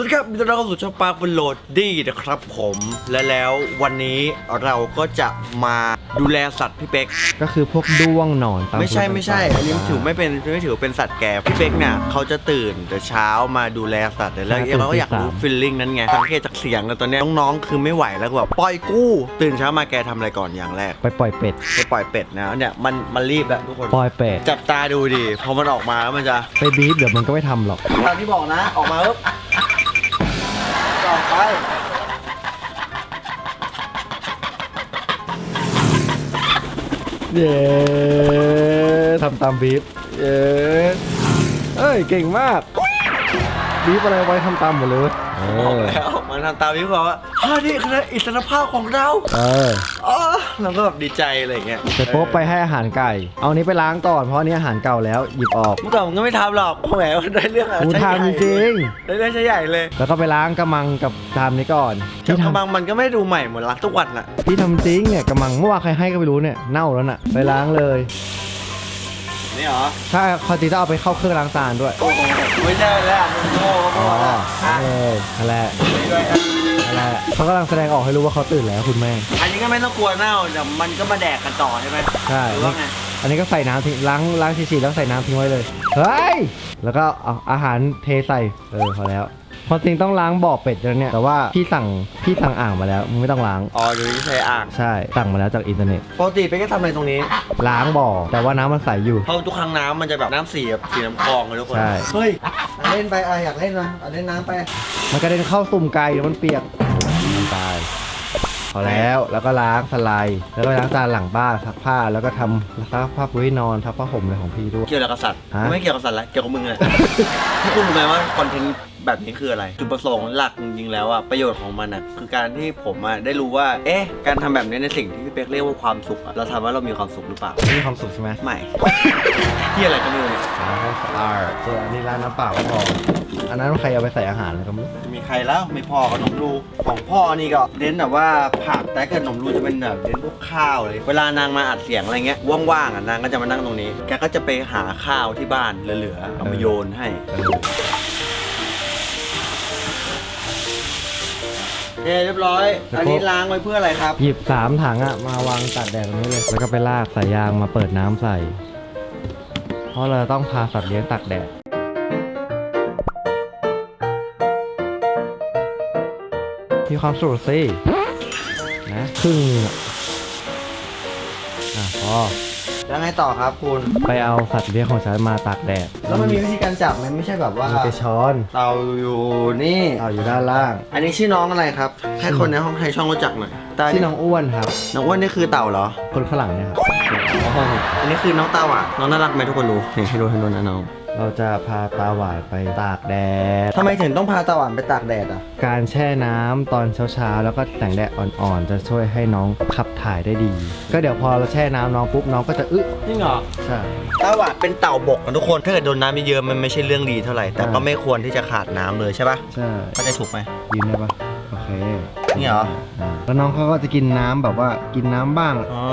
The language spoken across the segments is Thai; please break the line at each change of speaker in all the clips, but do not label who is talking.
วัสดีครับมิตรเราเข้าสู่ช่องปาร์คบนโหลดดี้นะครับผมและแล้ววันนี้เราก็จะมาดูแลสัตว์พี่เป๊ก
ก็คือพวกด้วงหนอนตาม
ไม่ใช่
พื้น
ไม่ใช่
ต่างๆ
อันนี้ถือไม่เป็นไม่ถือเป็นสัตว์แก่พี่เป๊กเนี่ยเขาจะตื่นแต่เช้ามาดูแลสัตว์แต่แล้ว
ใช่
เราก็อยากรู้
ตื่นตีสาม
ฟีลลิ่งนั้นไงสังเกตจากเสียงแล้วตอนเนี้ยน้องๆคือไม่ไหวแล้วก็แบบปล่อยกู้ตื่นเช้ามาแกทำอะไรก่อนอย่างแรก
ไปปล่อยเป็ด
ไปปล่อยเป็ดนะเนี่ยมันมันรีบแล้วทุกคน
ปล่อยเป็ด
จับตาดูดิพอมันออกมาแล้วมันจะ
ไปบีบเดี๋ยวมันก็ไม่ทำหรอก
ตามที่บอกนะออกมาปุ๊บออก ไป
เย้ทำตามบีบเย้เอ้ยเก่งมากบีบอะไรไว้ทำตามหมดเลยเว้ยเอ
บอก
อ
แล้วมันทำตามที่บอกว่าฮ่านี่คืออิสรภาพของเรา
เออ
อ๋อ เราก็แบบดีใจอะไรอย่างเงี้ย
เสร็จปุ๊บไปให้อาหารไก่ เอานี้ไปล้างก่อนเพราะอันนี้อาหารเก่าแล้วหยิบออก
เมื่อก่อนผมก็ไม่ทำหรอกแหมได้เรื่องอะไร
กู
ใช่ใหญ่
ทำจริง
ได้เรื่องใช่ใหญ่เลย
แล้วก็ไปล้างกระมังกับทามนี้ก่อน
ที่
ที่
ทำ
ทำ
บางมันก็ไม่ดูใหม่เหมือนรักทุกวันน่ะ
ที่ทำจริงเนี่ยกระมังเมื่อวานใครให้ก็ไม่รู้เนี่ยเน่าแล้วน่ะไปล้างเลย
นี่เหรอ
ถ้าคอตีต้องเอาไปเข้าเครื่องล้างจานด้วย
โอ้โหไม่ใช่แล้วมึงโง่ก็พ
อ๋อ
อละอะ
เออนั่นแหละ
นี่ด้วยอะ
นั่นแหละเขากำลังแสดงออกให้รู้ว่าเขาตื่นแล้วคุณแม่
อันนี้ก็ไม่ต้องกลัวเน่าเดี๋ยวมันก็มาแดกกันต่อใช่ไหม
ใช่
หรือว่าไง
อันนี้ก็ใส่น้ำทิ้งล้างล้างฉีดๆแล้วใส่น้ำทิ้งไว้เลย เฮ้ย แล้วก็เอาอาหารเทใส่ เออพอแล้ว พอจริงต้องล้างบ่อเป็ดแล้วเนี่ย แต่ว่าพี่สั่งพี่สั่งอ่างมาแล้วมึงไม่ต้องล้าง
อ๋อเดี๋ยวนี้ใช้อ่าง
ใช่สั่งมาแล้วจากอินเทอร์เน็ต
ปกติไปก็ทำอะไรตรงนี้
ล้างบ่อ แต่ว่าน้ำมันใสอยู่
เพราะทุกครั้งน้ำมันจะแบบน้ำสีแบบสีน้ำคลองเลยทุกคน
ใช่
เฮ้ยเล่นไปอะอยากเล่นนะอะเล่นน้ำไป
มันกระเด็นเข้าตุ่มไก่เดี๋ยวมันเปียกมันตายพอแล้วแล้วก็ล้างสไลด์แล้วก็ล้างจานหลังบ้านซักผ้าแล้วก็ทำซักผ้าปุ้ยนอนทับผ้าห่มอะไรของพี่ด้วย
เกี่ยวกับสัตว์
ฮะ
ไม่เกี่ยวกับสัตว์ละเกี่ยวกับมึงเลยที่คุณรู้ไหมว่าคอนเทนต์ แบบนี้คืออะไร จุดประสงค์หลักจริงๆแล้วอะประโยชน์ของมันอะคือการที่ผมอะได้รู้ว่า เอ๊ะ การทำแบบนี้ในสิ่งที่พี่เป๊กเรียกว่าความสุขอะเราทำว่าเรามีความสุขหรือเปล่า
มีความสุขใช่ไหม
ไม่ ที่อะไรก็ไม่รู้เนี่ย
ล้างให้สะอาดส่วนอันนี้ล้างน้ำเปล่าก็พอ อันนั้นใครเอาไปใส่อาหารเลยก็ไม่รู้
มีใครแล้วไม่พอกับนมรูของพ่อนี่ก็เน้นแบบว่าผักแต่เกิดนมรูจะเป็นแบบเน้นพวกข้าวเลย เวลานางมาอัดเสียงอะไรเงี้ยว่างๆอะนางก็จะมานั่งตรงนี้ แกก็จะไปหาข้าวที่บ้านเหลือๆเอามาโยนให้
เออ
เย้เรียบร้อย อันนี้ล้างไว้เพื่ออะไรครับ
หยิบสามถังอะมาวางตากแดดตรงนี้เลย แล้วก็ไปลากสายยางมาเปิดน้ำใส่ เพราะเราต้องพาสัตว์เลี้ยงตากแดด มีความสุขสิ นะครึ่งหนึ่งอะอะพอ
แล้วไงต่อครับคุณ
ไปเอาสัตว์เลี้ยงของฉันมาตากแดด
แล้วมันมีวิธีการจับไหมไม่ใช่แบบว่า
มีกระช้อน
เตาอยู่นี่
เอาอยู่ด้านล่าง
อันนี้ชื่อน้องอะไรครับ ให้คนในห้องไทยช่องรู้จักหน่อยตา
ชื่อน้องอ้วนครับ
น้องอ้วนนี่คือเต่าเหรอ
คนข้างหลังเนี่ยครับ
อันนี้คือน้องเต่าอะ น้องน่ารักไหมทุกคนรู้นี่ให้ดูให้ดูนะน้อง
เราจะพาตาหวานไปตากแดด
ทำไมถึงต้องพาเต่าหวานไปตากแดดอะ
การแช่น้ำตอนเช้าๆ แล้วก็แสงแดดอ่อนๆ จะช่วยให้น้องขับถ่ายได้ดี ก็เดี๋ยวพอเราแช่น้ำน้องปุ๊บน้องก็จะอึ
จริงเหรอ
ใช่
เต่าหวานเป็นเต่าบกนะทุกคน ถ้าเกิดโดนน้ำเยอะๆมันไม่ใช่เรื่องดีเท่าไหร่ แต่ก็
อ่า
ไม่ควรที่จะขาดน้ำเลยใช่ปะ
ใช่
เข้าใจถูกไหม
ยืนได้ปะโอเค
นี่เหรอา
แล้วน้องเขาก็จะกินน้ำแบบว่ากินน้ำบ้าง
อ๋อ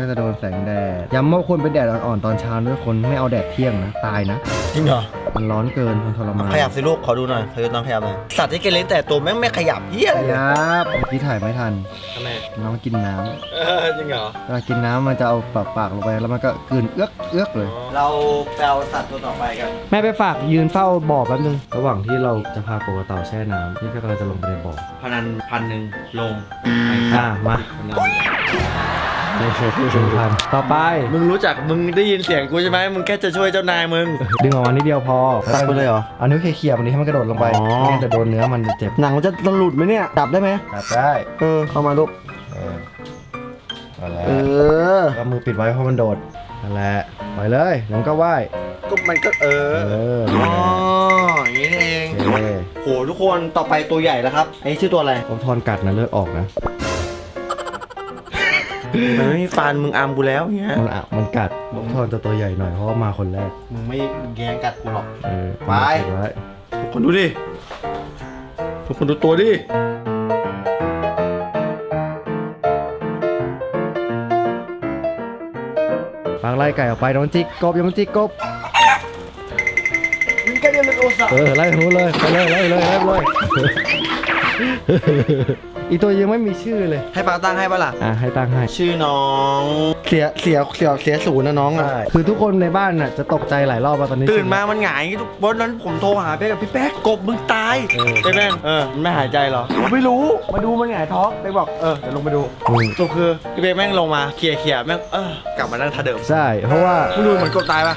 ก็จะโดนแสงแดดย้ำว่าควรเป็นแดดอ่อนๆตอนเช้าด้วยคนไม่เอาแดดเที่ยงนะตายนะ
จริงเหรอ
มันร้อนเกินมันทรมาน
ขยับสิลูก ขอดูหน่อยขอดูน้องขยับหน่อยสัตว์ที่เกเรแต่ตัวแม่งไม่ขยับเฮีย
ข
อะไรเลย
ยับเมื่อกี้ถ่ายไม่ทัน
ทำไม
น้องกินน้ำ
เออจริงเหรอ
เวลากินน้ำมันจะเอาปากปากลงไปแล้วมันก็กลืนเอื้อกเอื้อกเลย
เราไปเอาสัตว์ตัวต่อไปกัน
แม่ไปฝากยืนเฝ้าบ่อแป๊บนึง ระหว่างที่เราจะพาโกกระเต่าแช่น้ำนี่ก็กำลังจะลงไปในบ่อ
พนันพันหนึ่งลง
อะมา
พนัน
หนึ่งพันต่อไป
มึงรู้จักมึงได้ยินเสียงกูใช่ไหมมึงแค่จะช่วยเจ้านายมึง
ดึงออกมานิดเดียวพอ
ตัดไปเลยเหรอ
เอานิ้วเขี่ยๆมันนี้ให้มันกระโดดลงไป
อ๋อ
ไม่งั้นจะโดนเนื้อมันจะเจ็บ
หนังมันจะหลุดไหมเนี่ยจับได้ไหม
จับได้
เออเข้ามาลูก
เออมาแล้ว
เออ
ก็มือปิดไว้เพราะมันโดดนั่นแหละปล่อยเลยแล้วมันก็ว่าย
ก็มันก็เอ
เอ
อ
อ
อ๋ออย่างนี้นี่เอง
โอเค
โหทุกคนต่อไปตัวใหญ่แล้วครับไอ้ชื่อตัวอะไร
ผมทอนกัดนะเลือดออกนะ
มันไม่มีฟันมึงอามกูแล้วเงี้ย
มันอะมันกัดผมทอนจะตัวใหญ่หน่อยเพราะว่ามาคนแรก
มึงไม่แย้งกัดกูหรอก
เออ
ไป
ปิดไว้
ทุกคนดูดิ ทุกคนดูตัวดิ
ฟังไล่ไก่ออกไปน้องจิกกบยังจิกกบ
มึงกระ เอ
อไล่หูเลยไปเลยไล่เลยไล่เลย อีตัวยังไม่มีชื่อเลย
ให้ปาตั้งให้ปะล่ะ
อะให้ตั้งให้
ชื่อน้อง
เสียเสียเสียเสียศูนย์นะน้องอะ
ใช่
คือทุกคนในบ้านน่ะจะตกใจหลายรอบอะตอนนี้
ตื่นมามันหงายทุกวันนั้นผมโทรหาเป๊กกับพี่แป๊กกบมึงตาย
เออ
ใช่ไหมเออมันไม่หายใจเหรอผมไม่รู้มาดูมันหงายท้องเป๊กบอกเออเดี๋ยวลงไปดู
อืม
สรุปคือพี่เป๊กแม่งลงมาเคลียร์เคลียร์แม่งเออกลับมานั่งท่าเดิม
ใช่ เพราะว่า
มึงดูเหมือนกบตายปะ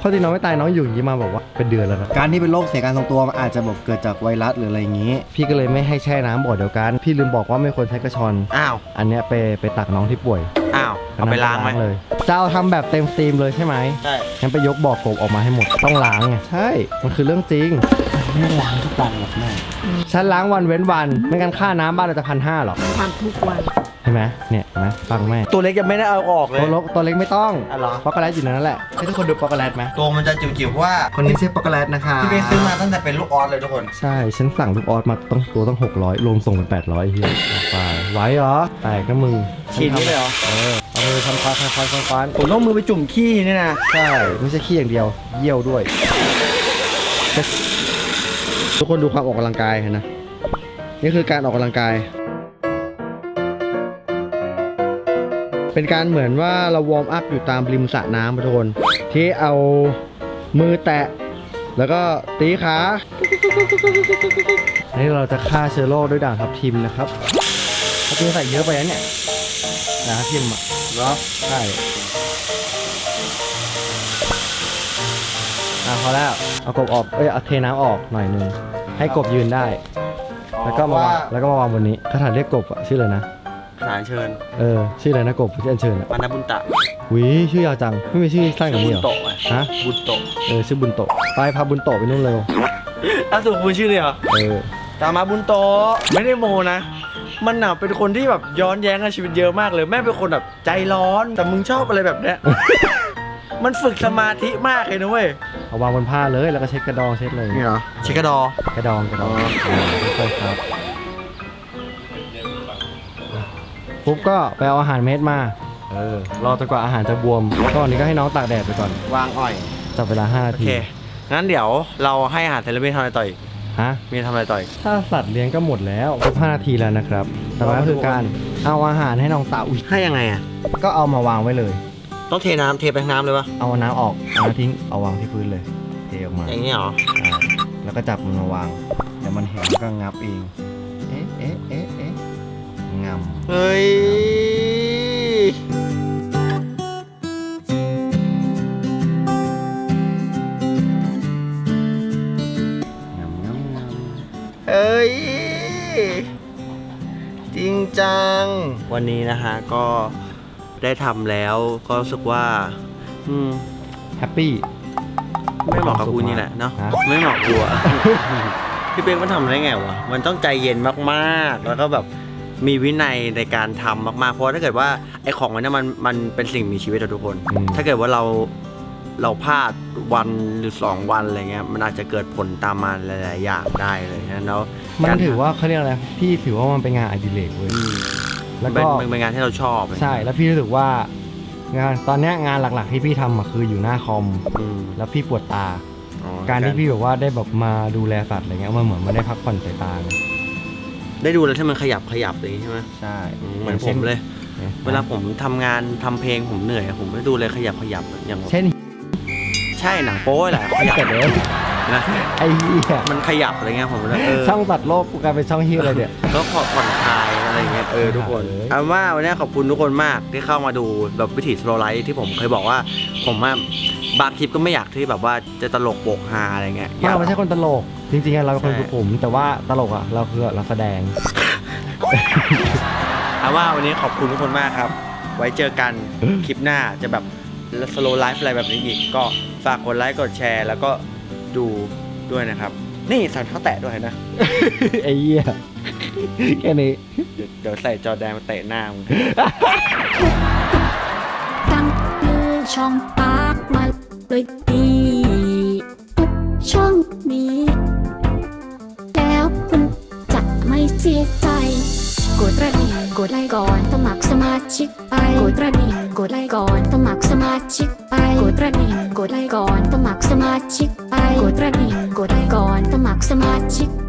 ข้อที่น้องไม่ตายน้องอยู่อย่างนี้มาบอกว่าเป็นเดือนแล้วนะ การที่เป็นโรคเสียการทรงตัวมันอาจจะแบบเกิดจากไวรัสหรืออะไรอย่างนี้ พี่ก็เลยไม่ให้แช่น้ำบ่อเดียวกันพี่ลืมบอกว่าไม่ควรใช้กระชอน
อ้าว
อันเนี้ยไปไปตักน้องที่ป่วย
อ้าว เอาไปล้างไหม
เลยจะเอาทำแบบเต็มสตรีมเลยใช่ไหม
ใช่
งั้นไปยกบ่อกบออกมาให้หมดต้องล้างไงใช่มันคือเรื่องจริง
ไม่ล้างทุกวันหรอกแม่
ฉันล้างวันเว้นวัน ไม่งั้นค่าน้ำบ้านเราจะพันห้าหรอ
ทำทุกวัน
เห็นไหมเนี่ยเห็นไหมฟังแม่
ตัวเล็กยังไม่ได้เอาออกเลย
ตัวเล็กตัวเล็กไม่ต้อง
อ๋อเหรอ
ป๊อกโกแลตอยู่ในนั้นแหละให้ทุกคนดูป๊อกโกแลตไหม
ตัวมันจะจิ๋วๆเพราะว่า
คนนี้ชื่อป๊อกโกแลตนะคะ
พี่เป๊กซื้อมาตั้งแต่เป็นลูกออสเลยทุกคน
ใช่ฉันสั่งลูกออสมาต้องตัวต้อง 600รวมส่งเป็น800เฮียไปไหวเหรอแตกนะมึง
ฉีดนี้เลยเหรอ
เออเอามือทำควานควานควานควาน
ผมต้องมือไปจุ่มขี้นี่นะ
ใช่ไม่ใช่ขี้อย่างเดียว เยี่ยวด้วย ทุกคนดูความออกกำลังกายเห็นนะนี่คือการออกกำลังกาย เป็นการเหมือนว่าเราวอร์มอัพอยู่ตามริมสระน้ำทุกคนที่เอามือแตะ แล้วก็ตีขาอันนี้เราจะฆ่าเชื้อโรคด้วยด่างทับทิมนะครับทับทิมใส่เยอะไปนะเนี่ยด่างทับทิมอะ
เหรอ
ใช่อะพอแล้วเอากบออกเอ้ยเอาเทน้ำออกหน่อยหนึงให้กบยืนได้ แล้วก็มาวางแล้วก็มาวางบนนี้คาถาเรียกกบอะชื่ออะไรนะ
ขนานเชิญ
เออชื่ออะไรนะกบที่อัญเชิญอะ
มานาบุญตะ
วิชื่อยาวจังไม่มีชื่อสั้นกว่า
บุ
นี้
ญ
เหรอ
โตะไง
ฮะ
บุญโตะ
เออชื่อบุญโตะไปพาบุญโตะไปนู่นเร็ว
ล่าสุดคุณชื่อเลยเหรอ
เออ
ตามมาบุญโตะไม่ได้โมนะ มันน่ะเป็นคนที่แบบย้อนแย้งกับชีวิตเยอะมากเลยแม่เป็นคนแบบใจร้อนแต่มึงชอบอะไรแบบเนี้ย มันฝึกสมาธิมากเลยนะเว้ย
เอาวางบนผ้าเลยแล้วก็เช็ดกระดองเช็ดเลย
นี่เหรอเชคกระดอ
กระดองกระดอง
อ๋อ
เออค่อยๆครับ ปุ๊บก็ไปเอาอาหารเม็ดมา เออ รอจนกว่าอาหารจะบวมก็อันนี้ก็ให้น้องตากแดดไปก่อน
วางอ่อย
จับเวลา5นา
โอ
ที
เค งั้นเดี๋ยวเราให้อาหารเทเลมีทำอะไรต่ออีก
ฮะ
มีทำอะไรต่ออีก
ถ้าสัตว์เลี้ยงก็หมดแล้วครบ5นาทีแล้วนะครับแต่ว่าก็คือการเอาอาหารให้น้องเต่าอุ๊ย
ให้ยังไงอะ
ก็เอามาวางไว้เลย
ต้องเทน้ำเทไปทั้งน้ำเลยวะ
เอาน้ำออกเอาน้ำทิ้ง เอาวางที่พื้นเลย เทออกมา
อย่างนี้เหรอ
อ่าแล้วก็จับมันมาวางเดี๋ยวมันเห็นแล้วก็งับเอง เอ๊ะ เอ๊ะ เอ๊ะ เอ๊ะงำ
เฮ้ย
งำงำงำ
เอ้ย จริงจัง วันนี้นะฮะก็ได้ทำแล้วก็รู้สึกว่า อืม
แฮปปี้
ไม่เหมาะกับกูนี่แหละเนาะ
ฮะ
ไม่เหมาะกูอะ พี่เป้งมันทำได้ไงวะมันต้องใจเย็นมากๆ แล้วก็แบบ มีวินัยในการทำมากๆ เพราะว่าถ้าเกิดว่าไอ้ของมันเนี่ยมันมันเป็นสิ่งมีชีวิตอะทุกคน
อืม
ถ้าเกิดว่าเราเราพลาดวันหรือสองวันอะไรเงี้ยมันอาจจะเกิดผลตามมาหลายๆอย่างได้เลยฉะนั้นแล้ว
มันถือว่าเขาเรียกอะไรพี่ถือว่ามันเป็นงานอดิเรกเว้ย
อืม
แล้ว
เป็
ก็
นเป็นเป็นงานที่เราชอบ
ใช่แล้วพี่รู้สึกว่างานตอนเนี้ยงานหลักๆที่พี่ทำอะคืออยู่หน้าคอม
อืม
แล้วพี่ปวดตา
อ๋อ
การที่พี่แบบว่าได้แบบมาดูแลสัตว์อะไรเงี้ยมันเหมือนมันได้พักผ่อนสายตาไง
ได้ดูแล้วที่มันขยับขยับอย่างนี้ใช่ไหม
ใช่
อืมเหมือนผมเลย เวลาผมทำงานทำเพลงผมเหนื่อยอะผมไม่ดูเลยขยับขยับอย่าง
เช่น
ใช่หนังโป้แหละขยับ
เกิดเลย
นะ
ไอ้เหี้ย
มันขยับอะไรเงี้ยผมเลยเออ
ช่องตัดโลกกูกลายเป็นช่องเฮียอะไรเนี่ย
ก็ผ่อนผ่อนคลายอะไรเงี้ยเออทุกคน
เออ
เอาว่าวันนี้ขอบคุณทุกคนมากที่เข้ามาดูแบบวิถีสโลไลท์ที่ผมเคยบอกว่าผมว่าบางคลิปก็ไม่อยากที่แบบว่าจะตลกโปกฮาอะไรเงี้ยอยาก
เราไม่ใช่คนตลก จริงๆอะเราเป็นคน
ใช่
สุขุม แต่ว่าตลกอะเราคือเราแสดง
เอาว่าวันนี้ขอบคุณทุกคนมากครับ ไว้เจอกันคลิปหน้าจะแบบสโลไลฟ์อะไรแบบนี้อีก ก็ฝากกดไลค์กดแชร์ แล้วก็ดูด้วยนะครับ นี่ใส่เท้าแตะด้วยนะ
ไอ้เหี้ยแค่นี้
เดี๋ยวเดี๋ยวใส่จอแดงมาเตะหน้ามึง
ตั้งชื่อช่องปากมาเลยดีทุกช่องนี้แล้วคุณจะไม่ ดไลค์ก่อนสมัครสมาชิกไปกดกระดิ่งกดไลค์ก่อนสมัครสมาชิกไปกดกระดิ่งกดไลค์ก่อนสมัครสมาชิกไปกดกระดิ่งกดไลค์ก่อนสมัครสมาชิก